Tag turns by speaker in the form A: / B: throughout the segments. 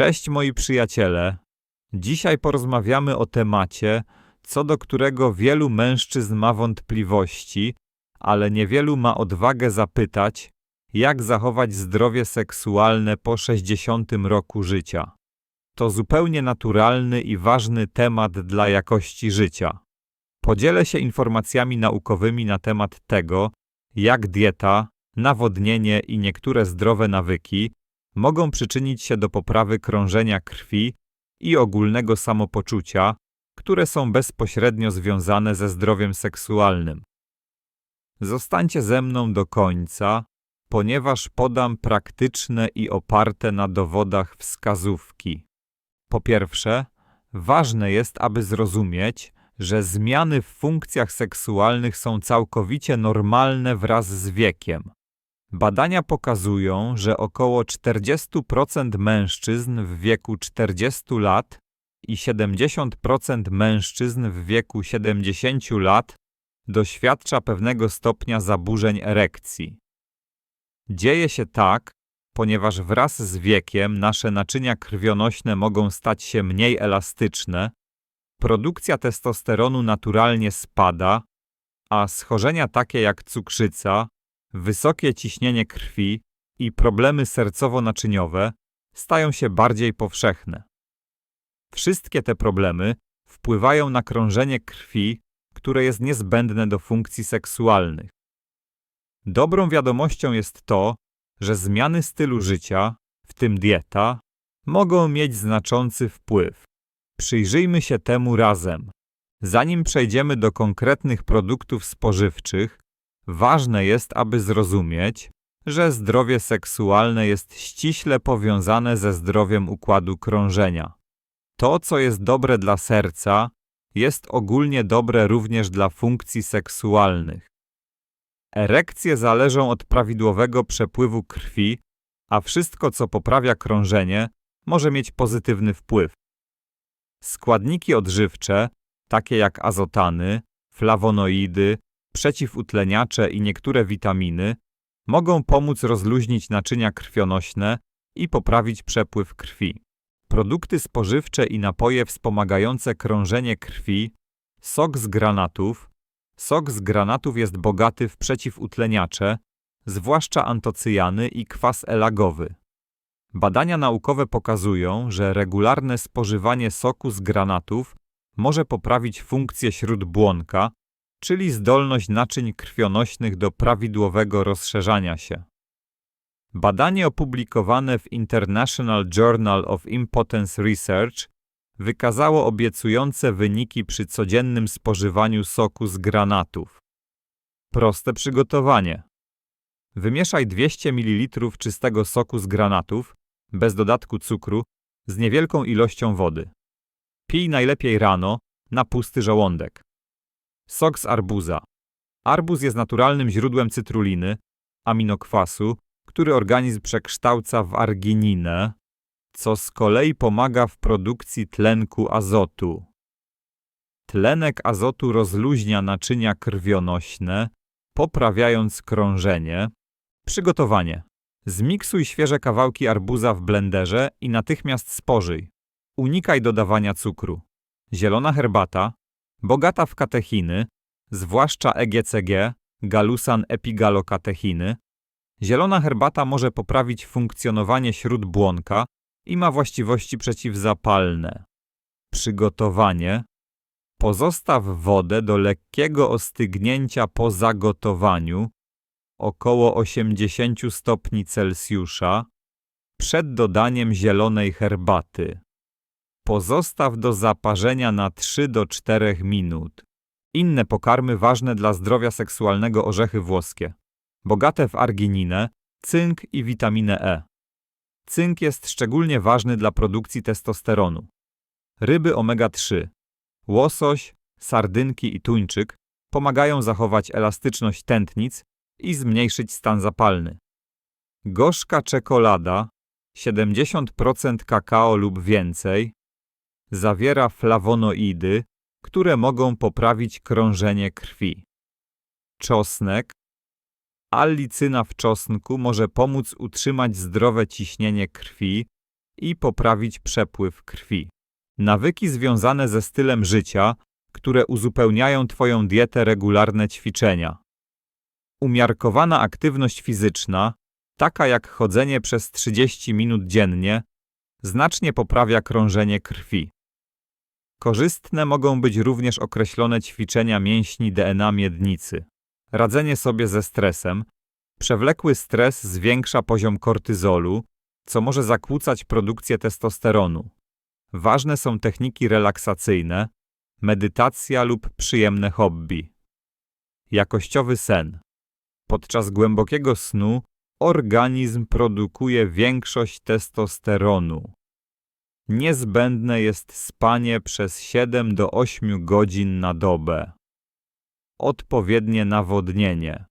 A: Cześć moi przyjaciele. Dzisiaj porozmawiamy o temacie, co do którego wielu mężczyzn ma wątpliwości, ale niewielu ma odwagę zapytać, jak zachować zdrowie seksualne po 60 roku życia. To zupełnie naturalny i ważny temat dla jakości życia. Podzielę się informacjami naukowymi na temat tego, jak dieta, nawodnienie i niektóre zdrowe nawyki mogą przyczynić się do poprawy krążenia krwi i ogólnego samopoczucia, które są bezpośrednio związane ze zdrowiem seksualnym. Zostańcie ze mną do końca, ponieważ podam praktyczne i oparte na dowodach wskazówki. Po pierwsze, ważne jest, aby zrozumieć, że zmiany w funkcjach seksualnych są całkowicie normalne wraz z wiekiem. Badania pokazują, że około 40% mężczyzn w wieku 40 lat i 70% mężczyzn w wieku 70 lat doświadcza pewnego stopnia zaburzeń erekcji. Dzieje się tak, ponieważ wraz z wiekiem nasze naczynia krwionośne mogą stać się mniej elastyczne, produkcja testosteronu naturalnie spada, a schorzenia takie jak cukrzyca, wysokie ciśnienie krwi i problemy sercowo-naczyniowe stają się bardziej powszechne. Wszystkie te problemy wpływają na krążenie krwi, które jest niezbędne do funkcji seksualnych. Dobrą wiadomością jest to, że zmiany stylu życia, w tym dieta, mogą mieć znaczący wpływ. Przyjrzyjmy się temu razem. Zanim przejdziemy do konkretnych produktów spożywczych, ważne jest, aby zrozumieć, że zdrowie seksualne jest ściśle powiązane ze zdrowiem układu krążenia. To, co jest dobre dla serca, jest ogólnie dobre również dla funkcji seksualnych. Erekcje zależą od prawidłowego przepływu krwi, a wszystko, co poprawia krążenie, może mieć pozytywny wpływ. Składniki odżywcze, takie jak azotany, flawonoidy, przeciwutleniacze i niektóre witaminy, mogą pomóc rozluźnić naczynia krwionośne i poprawić przepływ krwi. Produkty spożywcze i napoje wspomagające krążenie krwi, sok z granatów. Sok z granatów jest bogaty w przeciwutleniacze, zwłaszcza antocyjany i kwas elagowy. Badania naukowe pokazują, że regularne spożywanie soku z granatów może poprawić funkcję śródbłonka, czyli zdolność naczyń krwionośnych do prawidłowego rozszerzania się. Badanie opublikowane w International Journal of Impotence Research wykazało obiecujące wyniki przy codziennym spożywaniu soku z granatów. Proste przygotowanie. Wymieszaj 200 ml czystego soku z granatów, bez dodatku cukru, z niewielką ilością wody. Pij najlepiej rano, na pusty żołądek. Sok z arbuza. Arbuz jest naturalnym źródłem cytruliny, aminokwasu, który organizm przekształca w argininę, co z kolei pomaga w produkcji tlenku azotu. Tlenek azotu rozluźnia naczynia krwionośne, poprawiając krążenie. Przygotowanie. Zmiksuj świeże kawałki arbuza w blenderze i natychmiast spożyj. Unikaj dodawania cukru. Zielona herbata, bogata w katechiny, zwłaszcza EGCG, galusan epigalokatechiny, zielona herbata może poprawić funkcjonowanie śródbłonka i ma właściwości przeciwzapalne. Przygotowanie. Pozostaw wodę do lekkiego ostygnięcia po zagotowaniu, około 80 stopni Celsjusza, przed dodaniem zielonej herbaty. Pozostaw do zaparzenia na 3 do 4 minut. Inne pokarmy ważne dla zdrowia seksualnego orzechy włoskie. Bogate w argininę, cynk i witaminę E. Cynk jest szczególnie ważny dla produkcji testosteronu. Ryby omega-3, łosoś, sardynki i tuńczyk pomagają zachować elastyczność tętnic i zmniejszyć stan zapalny. Gorzka czekolada, 70% kakao lub więcej, zawiera flawonoidy, które mogą poprawić krążenie krwi. Czosnek, allicyna w czosnku może pomóc utrzymać zdrowe ciśnienie krwi i poprawić przepływ krwi. Nawyki związane ze stylem życia, które uzupełniają Twoją dietę regularne ćwiczenia. Umiarkowana aktywność fizyczna, taka jak chodzenie przez 30 minut dziennie, znacznie poprawia krążenie krwi. Korzystne mogą być również określone ćwiczenia mięśni DNA miednicy. Radzenie sobie ze stresem. Przewlekły stres zwiększa poziom kortyzolu, co może zakłócać produkcję testosteronu. Ważne są techniki relaksacyjne, medytacja lub przyjemne hobby. Jakościowy sen. Podczas głębokiego snu organizm produkuje większość testosteronu. Niezbędne jest spanie przez 7 do 8 godzin na dobę. Odpowiednie nawodnienie.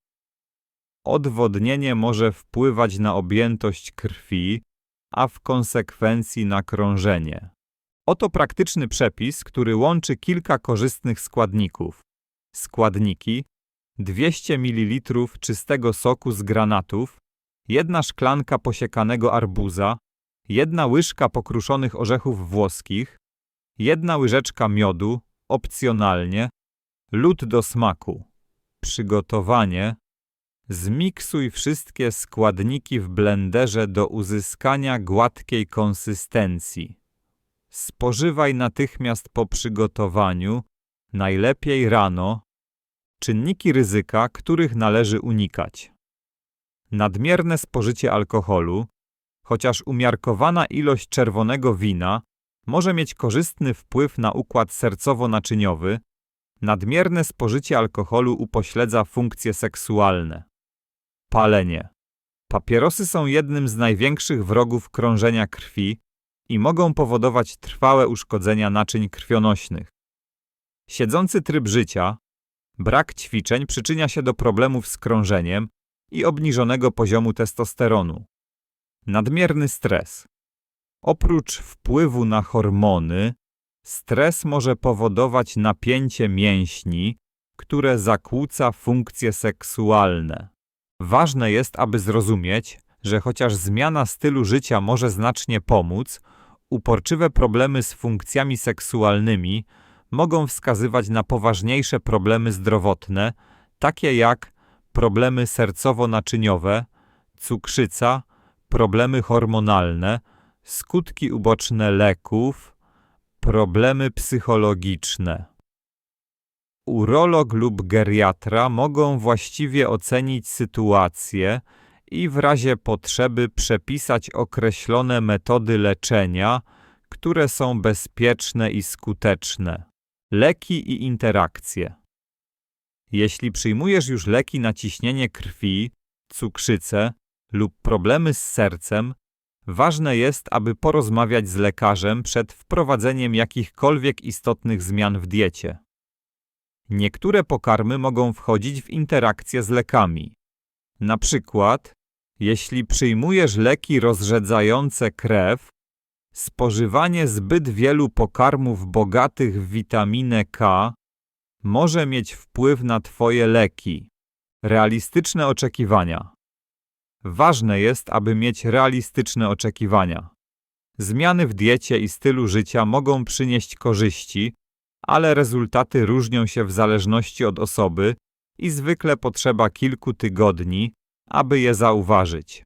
A: Odwodnienie może wpływać na objętość krwi, a w konsekwencji na krążenie. Oto praktyczny przepis, który łączy kilka korzystnych składników. Składniki 200 ml czystego soku z granatów, jedna szklanka posiekanego arbuza, jedna łyżka pokruszonych orzechów włoskich, jedna łyżeczka miodu, opcjonalnie, lód do smaku. Przygotowanie. Zmiksuj wszystkie składniki w blenderze do uzyskania gładkiej konsystencji. Spożywaj natychmiast po przygotowaniu, najlepiej rano. Czynniki ryzyka, których należy unikać. Nadmierne spożycie alkoholu, chociaż umiarkowana ilość czerwonego wina może mieć korzystny wpływ na układ sercowo-naczyniowy, nadmierne spożycie alkoholu upośledza funkcje seksualne. Palenie. Papierosy są jednym z największych wrogów krążenia krwi i mogą powodować trwałe uszkodzenia naczyń krwionośnych. Siedzący tryb życia, brak ćwiczeń przyczynia się do problemów z krążeniem i obniżonego poziomu testosteronu. Nadmierny stres. Oprócz wpływu na hormony, stres może powodować napięcie mięśni, które zakłóca funkcje seksualne. Ważne jest, aby zrozumieć, że chociaż zmiana stylu życia może znacznie pomóc, uporczywe problemy z funkcjami seksualnymi mogą wskazywać na poważniejsze problemy zdrowotne, takie jak problemy sercowo-naczyniowe, cukrzyca, problemy hormonalne, skutki uboczne leków, problemy psychologiczne. Urolog lub geriatra mogą właściwie ocenić sytuację i w razie potrzeby przepisać określone metody leczenia, które są bezpieczne i skuteczne. Leki i interakcje. Jeśli przyjmujesz już leki na ciśnienie krwi, cukrzycę lub problemy z sercem, ważne jest, aby porozmawiać z lekarzem przed wprowadzeniem jakichkolwiek istotnych zmian w diecie. Niektóre pokarmy mogą wchodzić w interakcję z lekami. Na przykład, jeśli przyjmujesz leki rozrzedzające krew, spożywanie zbyt wielu pokarmów bogatych w witaminę K może mieć wpływ na Twoje leki. Realistyczne oczekiwania. Ważne jest, aby mieć realistyczne oczekiwania. Zmiany w diecie i stylu życia mogą przynieść korzyści, ale rezultaty różnią się w zależności od osoby i zwykle potrzeba kilku tygodni, aby je zauważyć.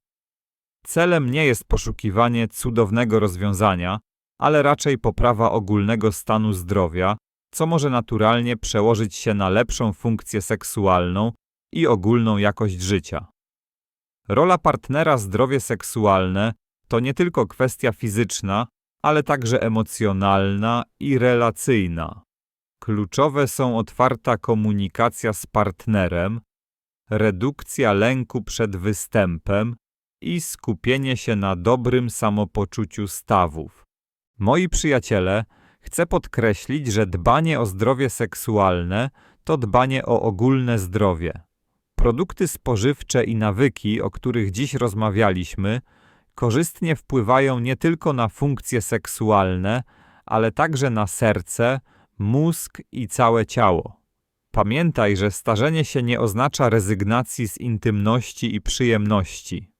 A: Celem nie jest poszukiwanie cudownego rozwiązania, ale raczej poprawa ogólnego stanu zdrowia, co może naturalnie przełożyć się na lepszą funkcję seksualną i ogólną jakość życia. Rola partnera zdrowie seksualne to nie tylko kwestia fizyczna, ale także emocjonalna i relacyjna. Kluczowe są otwarta komunikacja z partnerem, redukcja lęku przed występem i skupienie się na dobrym samopoczuciu stawów. Moi przyjaciele, chcę podkreślić, że dbanie o zdrowie seksualne to dbanie o ogólne zdrowie. Produkty spożywcze i nawyki, o których dziś rozmawialiśmy, korzystnie wpływają nie tylko na funkcje seksualne, ale także na serce, mózg i całe ciało. Pamiętaj, że starzenie się nie oznacza rezygnacji z intymności i przyjemności.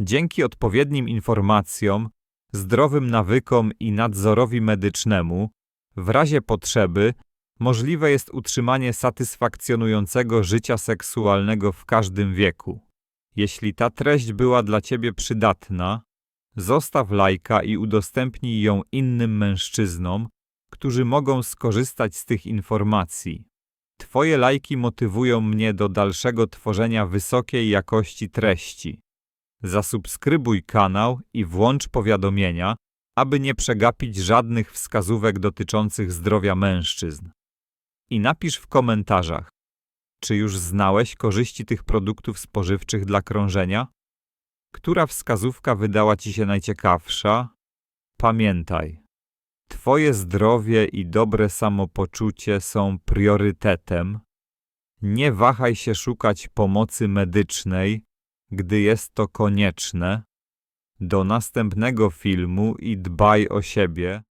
A: Dzięki odpowiednim informacjom zdrowym nawykom i nadzorowi medycznemu, w razie potrzeby możliwe jest utrzymanie satysfakcjonującego życia seksualnego w każdym wieku. Jeśli ta treść była dla Ciebie przydatna, zostaw lajka i udostępnij ją innym mężczyznom, którzy mogą skorzystać z tych informacji. Twoje lajki motywują mnie do dalszego tworzenia wysokiej jakości treści. Zasubskrybuj kanał i włącz powiadomienia, aby nie przegapić żadnych wskazówek dotyczących zdrowia mężczyzn. I napisz w komentarzach, czy już znałeś korzyści tych produktów spożywczych dla krążenia? Która wskazówka wydała Ci się najciekawsza? Pamiętaj, Twoje zdrowie i dobre samopoczucie są priorytetem. Nie wahaj się szukać pomocy medycznej, gdy jest to konieczne. Do następnego filmu i dbaj o siebie.